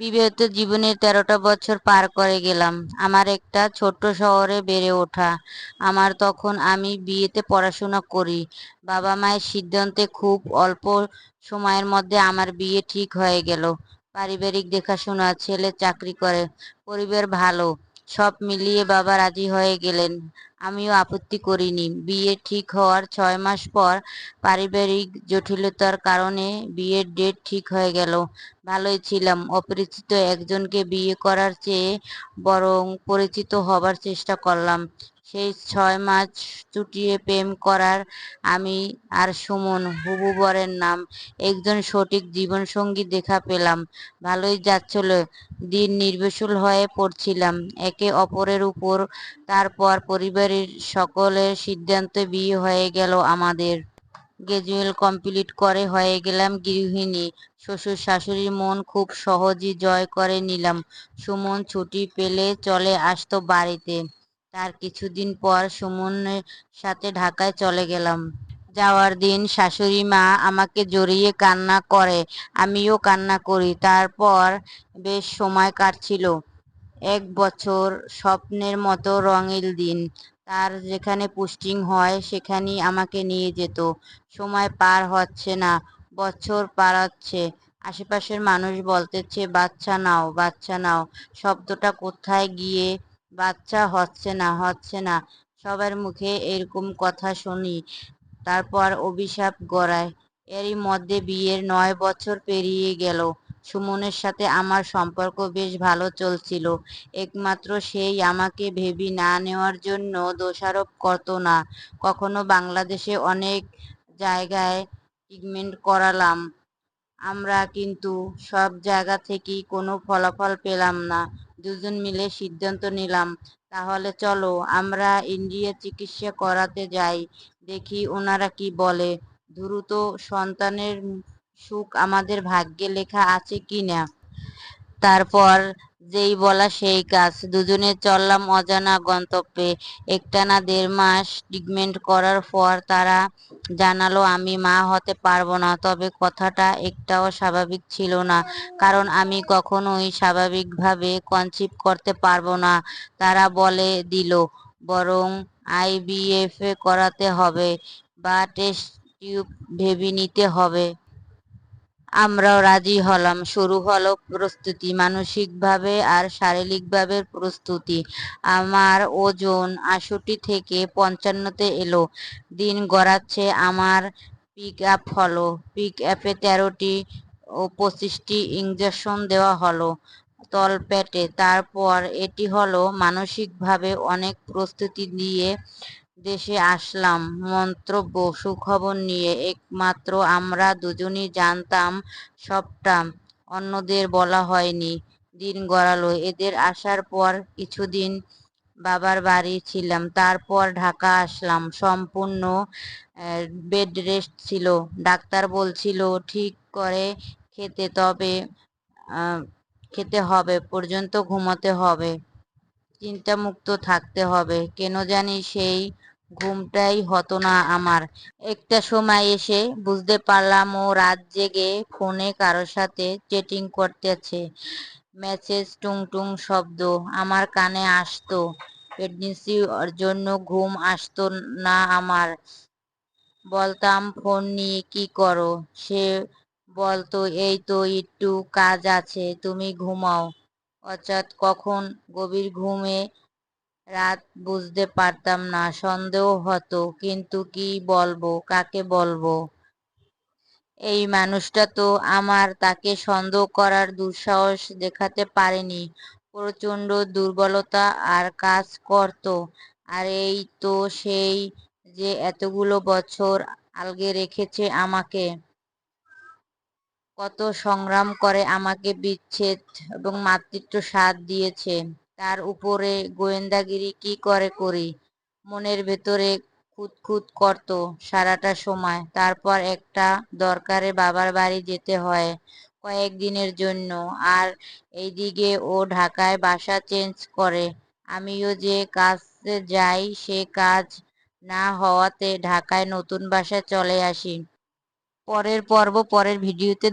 বিবাহিত জীবনের তেরোটা বছর পার করে গেলাম। আমার একটা ছোট্ট শহরে বেড়ে ওঠা। আমার তখন আমি বিয়েতে পড়াশোনা করি। বাবা মায়ের সিদ্ধান্তে খুব অল্প সময়ের মধ্যে আমার বিয়ে ঠিক হয়ে গেল। পারিবারিক দেখাশোনা, ছেলে চাকরি করে, পরিবার ভালো। সব মিলিয়ে বাবা রাজি হয়ে গেলেন। আমিও আপত্তি করিনি। বিয়ে ঠিক হওয়ার ছয় মাস পর পারিবারিক জটিলতার কারণে বিয়ের ডেট ঠিক হয়ে গেল। ভালোই ছিলাম। অপরিচিত একজনকে বিয়ে করার চেয়ে বরং পরিচিত হবার চেষ্টা করলাম। সেই ছয় মাস চুটিয়ে প্রেম করার আমি আর সুমন হুবু বরের নাম, একজন সঠিক জীবনসঙ্গী দেখা পেলাম। ভালোই যাচ্ছিল, দিন নির্ভেসুল হয়ে পড়ছিলাম। একে অপরের উপর, তারপর পরিবারের সকলের সিদ্ধান্তে বিয়ে হয়ে গেল আমাদের। গ্রাজুয়েল কমপ্লিট করে হয়ে গেলাম গৃহিণী। শ্বশুর শাশুড়ির মন খুব সহজেই জয় করে নিলাম। সুমন ছুটি পেলে চলে আসতো বাড়িতে। তার কিছুদিন পর সুমনের সাথে ঢাকায় চলে গেলাম। যাওয়ার দিন শাশুড়ি মা আমাকে জড়িয়ে কান্না করে, আমিও কান্না করি। তারপর বেশ সময় কাটছিল। এক বছর স্বপ্নের মতো রঙিন দিন। তার যেখানে পোস্টিং হয় সেখানেই আমাকে নিয়ে যেত। সময় পার হচ্ছে না, বছর পারাচ্ছে। আশেপাশের মানুষ বলতেছে, বাচ্চা নাও বাচ্চা নাও। শব্দটা কোথায় গিয়ে বাচ্চা হচ্ছে না হচ্ছে না। সবার মুখে এরকম কথা শুনি। তারপর অভিশাপ গড়ায়। এরই মধ্যে বিয়ের নয় বছর পেরিয়ে গেল। সুমনের সাথে আমার সম্পর্ক বেশ ভালো চলছিল। একমাত্র সেই আমাকে ভেবি না নেওয়ার জন্য দোষারোপ করতো না। কখনো বাংলাদেশে অনেক জায়গায় ট্রিটমেন্ট করালাম। আমরা কিন্তু সব জায়গা থেকেই কোনো ফলাফল পেলাম না। দুজন মিলে সিদ্ধান্ত নিলাম। তাহলে চলো, আমরা ইন্ডিয়া চিকিৎসা করাতে যাই। দেখি ওনারা কি বলে। দ্রুত সন্তানের সুখ আমাদের ভাগ্যে লেখা আছে কি না তারপর যেই বলা সেই কাজ। দুজনে চললাম অজানা গন্তব্যে। একটানা দেড় মাস ট্রিটমেন্ট করার পর তারা জানালো, আমি মা হতে পারব না। তবে কথাটা একটাও স্বাভাবিক ছিল না, কারণ আমি কখনোই স্বাভাবিকভাবে কনসিভ করতে পারব না, তারা বলে দিল। বরং আইভিএফ করাতে হবে বা টেস্ট টিউব ভেবে নিতে হবে। আমরাও রাজি হলাম। শুরু হলো প্রস্তুতি, মানসিকভাবে আর শারীরিকভাবে প্রস্তুতি। আমার ওজন আষট্টি থেকে পঞ্চান্নতে এলো। দিন গড়াচ্ছে আমার পিক আপ হলো। পিক অ্যাপে তেরোটি ও পঁচিশটি ইঞ্জেকশন দেওয়া হলো তলপেটে। তারপর এটি হলো মানসিকভাবে অনেক প্রস্তুতি দিয়ে দেশে আসলাম। মন্তব্য সুখবর নিয়ে একমাত্র আমরা দুজনই জানতাম সবটা। অন্যদের বলা হয়নি। দিন গড়ালো। এদের আসার পর কিছুদিন বাবার বাড়ি ছিলাম। তারপর ঢাকা আসলাম। সম্পূর্ণ বেড রেস্ট ছিল। ডাক্তার বলছিল, ঠিক করে খেতে তবে খেতে হবে। পর্যন্ত ঘুমাতে হবে। চিন্তামুক্ত থাকতে হবে। কেন জানি সেই ঘুমটাই হতো না আমার। একটা সময় এসে বুঝতে পারলাম ও রাত জেগে ফোনে কারোর সাথে চেটিং করতেছে। মেসেজ টুং টুং শব্দ আমার কানে আসতো। প্রেগনেন্সির জন্য ঘুম আসতো না আমার। বলতাম, ফোন নিয়ে কি করো? সে বলতো, এই তো একটু কাজ আছে, তুমি ঘুমাও। অর্থাৎ কখন গভীর ঘুমে রাত বুঝতে পারতাম না, সন্দেহ হতো, কিন্তু কি বলব, কাকে বলব? এই মানুষটা তো আমার, তাকে সন্দেহ করার দুঃসাহস দেখাতে পারেনি। প্রচণ্ড দুর্বলতা আর কাজ করত। আর এই তো সেই যে এতগুলো বছর আলগে রেখেছে আমাকে। কত সংগ্রাম করে আমাকে বিচ্ছেদ এবং মাতৃত্ব সাথ দিয়েছে। তার উপরে গোয়েন্দাগিরি কি করে করি? মনের ভেতরে খুঁতখুত করত সারাটা সময়। তারপর একটা দরকারে বাবার বাড়ি যেতে হয় কয়েকদিনের জন্য। আর এইদিকে ও ঢাকায় বাসা চেঞ্জ করে। আমিও যে কাজে যাই, সে কাজ না হওয়াতে ঢাকায় নতুন বাসায় চলে আসি। পরের পর্ব পরের ভিডিওতে